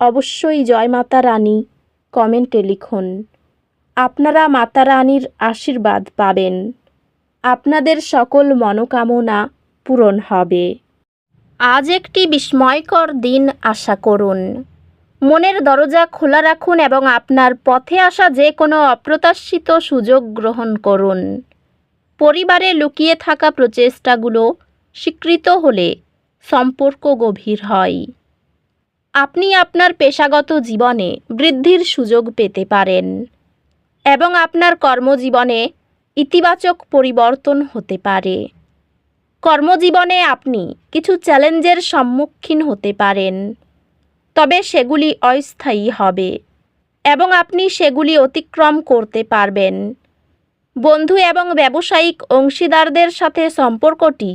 অবশ্যই জয় মাতা রানী, কমেন্টে লিখুন। আপনারা মাতা রানীর আশীর্বাদ পাবেন। আপনাদের সকল মনোকামনা পূরণ হবে। আজ একটি বিস্ময়কর দিন আশা করুন। মনের দরজা খোলা রাখুন এবং আপনার পথে আসা যে কোনো অপ্রত্যাশিত সুযোগ গ্রহণ করুন। পরিবারে লুকিয়ে থাকা প্রচেষ্টাগুলো স্বীকৃত হলে সম্পর্ক গভীর হয়। আপনি আপনার পেশাগত জীবনে বৃদ্ধির সুযোগ পেতে পারেন এবং আপনার কর্মজীবনে ইতিবাচক পরিবর্তন হতে পারে। কর্মজীবনে আপনি কিছু চ্যালেঞ্জের সম্মুখীন হতে পারেন, তবে সেগুলি অস্থায়ী হবে এবং আপনি সেগুলি অতিক্রম করতে পারবেন। বন্ধু এবং ব্যবসায়িক অংশীদারদের সাথে সম্পর্কটি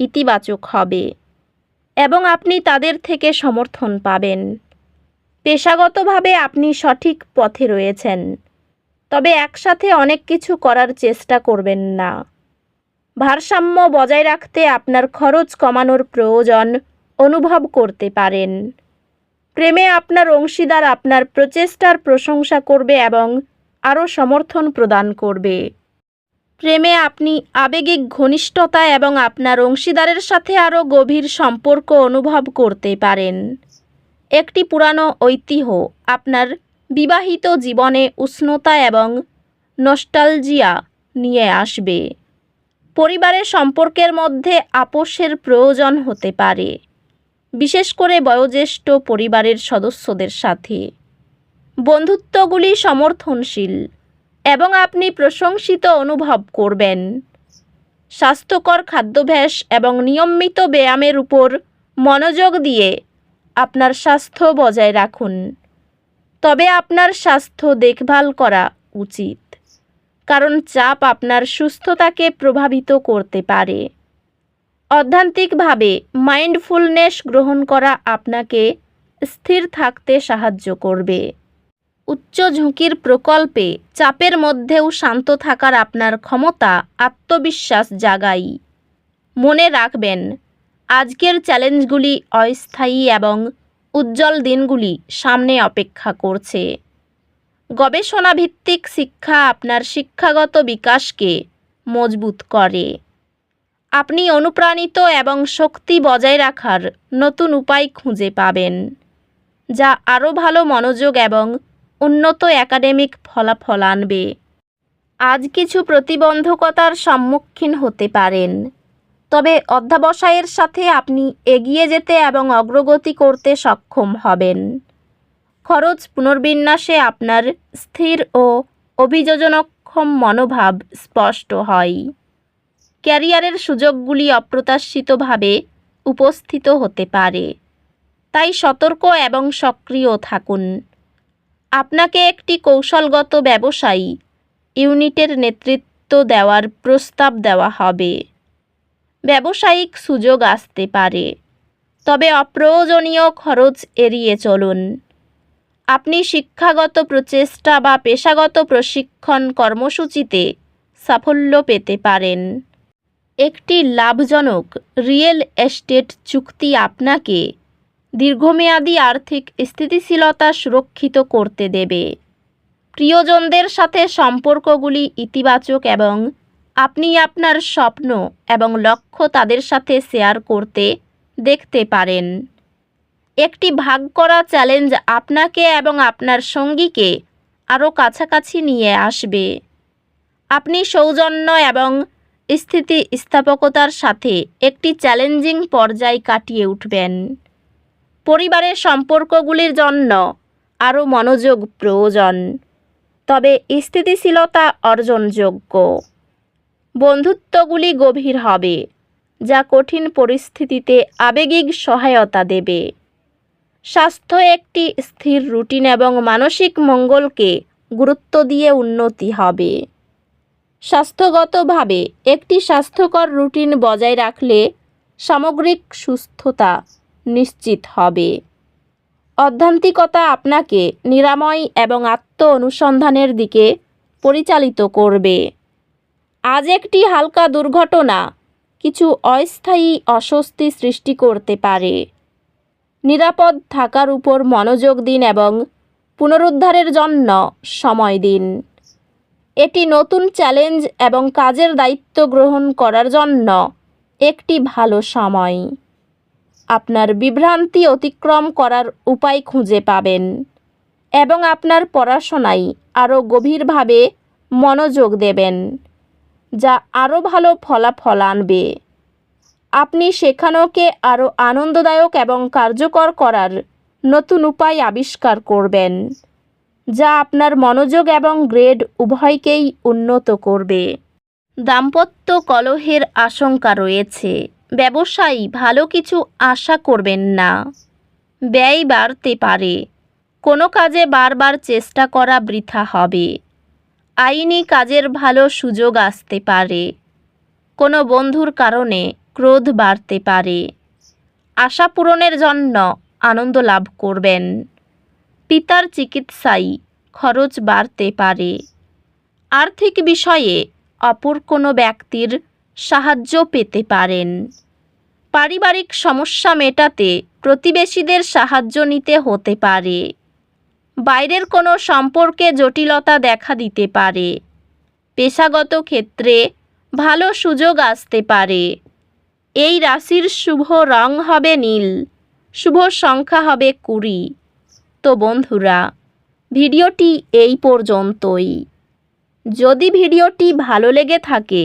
ইতিবাচক হবে। এবং আপনি তাদের থেকে সমর্থন পাবেন। পেশাগতভাবে আপনি সঠিক পথে রয়েছেন, তবে একসাথে অনেক কিছু করার চেষ্টা করবেন না। ভারসাম্য বজায় রাখতে আপনার খরচ কমানোর প্রয়োজন অনুভব করতে পারেন। প্রেমে আপনার অংশীদার আপনার প্রচেষ্টার প্রশংসা করবে এবং আরও সমর্থন প্রদান করবে। প্রেমে আপনি আবেগিক ঘনিষ্ঠতা এবং আপনার অংশীদারের সাথে আরও গভীর সম্পর্ক অনুভব করতে পারেন। একটি পুরানো ঐতিহ্য, আপনার বিবাহিত জীবনে উষ্ণতা এবং নস্টালজিয়া নিয়ে আসবে। পরিবারের সম্পর্কের মধ্যে আপোষের প্রয়োজন হতে পারে, বিশেষ করে বয়োজ্যেষ্ঠ পরিবারের সদস্যদের সাথে। বন্ধুত্বগুলি সমর্থনশীল এবং আপনি প্রশংসিত অনুভব করবেন। স্বাস্থ্যকর খাদ্যাভ্যাস এবং নিয়মিত ব্যায়ামের উপর মনোযোগ দিয়ে আপনার স্বাস্থ্য বজায় রাখুন। তবে আপনার স্বাস্থ্য দেখভাল করা উচিত, কারণ চাপ আপনার সুস্থতাকে প্রভাবিত করতে পারে। অধ্যান্তিকভাবে মাইন্ডফুলনেস গ্রহণ করা আপনাকে স্থির থাকতে সাহায্য করবে। উচ্চ ঝুঁকির প্রকল্পে চাপের মধ্যেও শান্ত থাকার আপনার ক্ষমতা আত্মবিশ্বাস জাগাই। মনে রাখবেন, আজকের চ্যালেঞ্জগুলি অস্থায়ী এবং উজ্জ্বল দিনগুলি সামনে অপেক্ষা করছে। গবেষণাভিত্তিক শিক্ষা আপনার শিক্ষাগত বিকাশকে মজবুত করে। আপনি অনুপ্রাণিত এবং শক্তি বজায় রাখার নতুন উপায় খুঁজে পাবেন, যা আরও ভালো মনোযোগ এবং উন্নত একাডেমিক ফলাফল আনবে। আজ কিছু প্রতিবন্ধকতার সম্মুখীন হতে পারেন। তবে অধ্যাবসায়ের সাথে আপনি এগিয়ে যেতে এবং অগ্রগতি করতে সক্ষম হবেন। খরচ পুনর্বিন্যাসে আপনার স্থির ও অভিযোজনক্ষম মনোভাব স্পষ্ট হয়। ক্যারিয়ারের সুযোগগুলি অপ্রত্যাশিতভাবে উপস্থিত হতে পারে। তাই সতর্ক এবং সক্রিয় থাকুন। আপনাকে একটি কৌশলগত ব্যবসায়ী ইউনিটের নেতৃত্ব দেওয়ার প্রস্তাব দেওয়া হবে। ব্যবসায়িক সুযোগ আসতে পারে, তবে অপ্রয়োজনীয় খরচ এড়িয়ে চলুন। আপনি শিক্ষাগত প্রচেষ্টা বা পেশাগত প্রশিক্ষণ কর্মসূচিতে সাফল্য পেতে পারেন। একটি লাভজনক রিয়েল এস্টেট চুক্তি আপনাকে দীর্ঘমেয়াদী আর্থিক স্থিতিশীলতা সুরক্ষিত করতে দেবে। প্রিয়জনদের সাথে সম্পর্কগুলি ইতিবাচক এবং আপনি আপনার স্বপ্ন এবং লক্ষ্য তাদের সাথে শেয়ার করতে দেখতে পারেন। একটি ভাগ করা চ্যালেঞ্জ আপনাকে এবং আপনার সঙ্গীকে আরও কাছাকাছি নিয়ে আসবে। আপনি সৌজন্য এবং স্থিতিস্থাপকতার সাথে একটি চ্যালেঞ্জিং পর্যায় কাটিয়ে উঠবেন। পরিবারের সম্পর্কগুলির জন্য আরও মনোযোগ প্রয়োজন। তবে স্থিতিশীলতা অর্জনযোগ্য। বন্ধুত্বগুলি গভীর হবে, যা কঠিন পরিস্থিতিতে আবেগিক সহায়তা দেবে। স্বাস্থ্য একটি স্থির রুটিন এবং মানসিক মঙ্গলকে গুরুত্ব দিয়ে উন্নতি হবে। স্বাস্থ্যগতভাবে একটি স্বাস্থ্যকর রুটিন বজায় রাখলে সামগ্রিক সুস্থতা নিশ্চিত হবে। অধ্যান্তিকতা আপনাকে নিরাময় এবং আত্ম অনুসন্ধানের দিকে পরিচালিত করবে। আজ একটি হালকা দুর্ঘটনা কিছু অস্থায়ী অস্বস্তি সৃষ্টি করতে পারে। নিরাপদ থাকার উপর মনোযোগ দিন এবং পুনরুদ্ধারের জন্য সময় দিন। এটি নতুন চ্যালেঞ্জ এবং কাজের দায়িত্ব গ্রহণ করার জন্য একটি ভালো সময়। আপনার বিভ্রান্তি অতিক্রম করার উপায় খুঁজে পাবেন এবং আপনার পড়াশোনায় আরও গভীরভাবে মনোযোগ দেবেন, যা আরও ভালো ফলাফল আনবে। আপনি শেখানোকে আরও আনন্দদায়ক এবং কার্যকর করার নতুন উপায় আবিষ্কার করবেন, যা আপনার মনোযোগ এবং গ্রেড উভয়কেই উন্নত করবে। দাম্পত্য কলহের আশঙ্কা রয়েছে। ব্যবসায়ী ভালো কিছু আশা করবেন না। ব্যয় বাড়তে পারে। কোনো কাজে বারবার চেষ্টা করা বৃথা হবে। আইনি কাজের ভালো সুযোগ আসতে পারে। কোনো বন্ধুর কারণে ক্রোধ বাড়তে পারে। আশা পূরণের জন্য আনন্দ লাভ করবেন। পিতার চিকিৎসায় খরচ বাড়তে পারে। আর্থিক বিষয়ে অপর কোনো ব্যক্তির সাহায্য পেতে পারেন। পারিবারিক সমস্যা মেটাতে প্রতিবেশীদের সাহায্য নিতে হতে পারে। বাইরের কোনো সম্পর্কে জটিলতা দেখা দিতে পারে। পেশাগত ক্ষেত্রে ভালো সুযোগ আসতে পারে। এই রাশির শুভ রং হবে নীল, শুভ সংখ্যা হবে কুড়ি। তো বন্ধুরা, ভিডিওটি এই পর্যন্তই। যদি ভিডিওটি ভালো লেগে থাকে